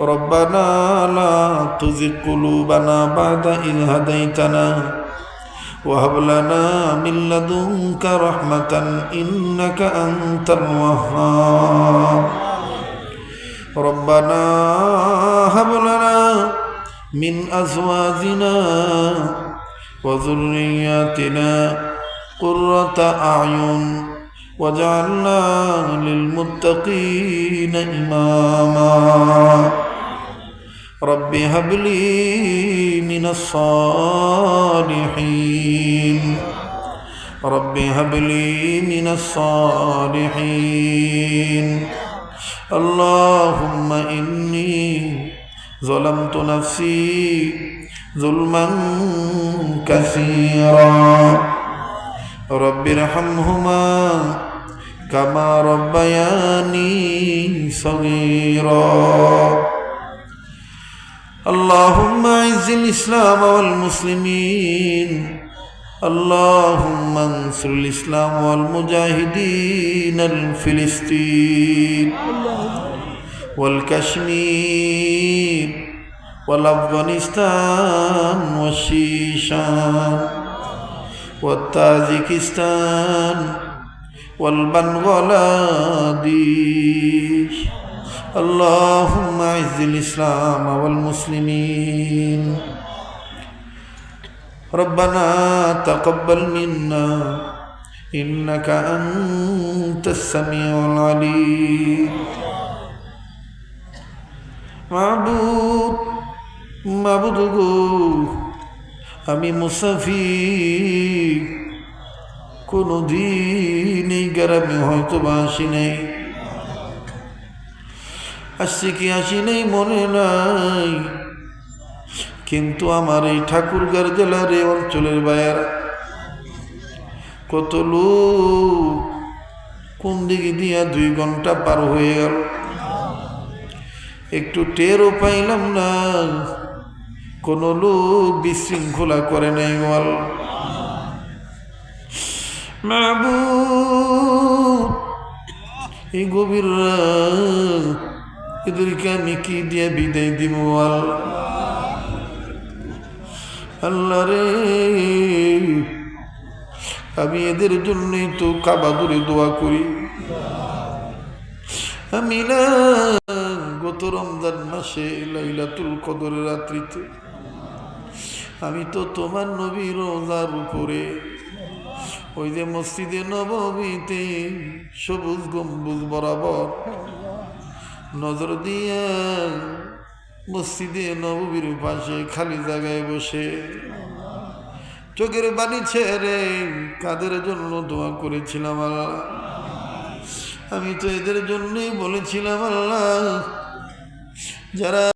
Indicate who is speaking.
Speaker 1: ربنا لا تزغ قلوبنا بعد إذ هديتنا وهب لنا من لدنك رحمة إنك أنت الوهاب ربنا هب لنا من أزواجنا وذرياتنا قرة أعين واجعلنا للمتقين إماما رب هب لي من الصالحين رب هب لي من الصالحين اللهم إني ظلمت نفسي ظلما كثيرا رب ارحمهما كما ربياني صغيرا اللهم اعز الاسلام والمسلمين اللهم انصر الاسلام والمجاهدين الفلسطين والكشمير والافغانستان والشيشان والتاجكستان والبنغلاديش اللهم اعز الاسلام والمسلمين ربنا تقبل منا انك انت السميع العليم معبود معبود আমি মুসাফির কোনো দিন এই গ্রামে হয়তো বা আসি নাই আসছি কি আসি নাই, মনে নাই। কিন্তু আমার এই ঠাকুরগার জেলার এই অঞ্চলের বাইরে কত লোক কোন দিকে দিয়া দুই ঘণ্টা পার হয়ে গেল। একটু টেরও পাইলাম না। কোন লোক বিশৃঙ্খলা করে নাই মাহবুব, এই গভীর এদেরকে আমি কি দিয়ে বিদায় দিব আল্লাহ। রে। আমি এদের জন্যই তো কাবাদুরে দোয়া করি। আমি না গত রমজান মাসে লাইলাতুল কদরের রাত্রিতে, আমি তো তোমার নবী রোজার উপরে, ওই যে মসজিদে নবমীতে সবুজ গম্বুজ বরাবর নজর দিয়ে মসজিদে নববীর পাশে খালি জায়গায় বসে। চোখের বাণী ছেড়ে কাদের জন্য দোয়া করেছিলাম আল্লাহ? আমি তো এদের জন্যই বলেছিলাম আল্লাহ, যারা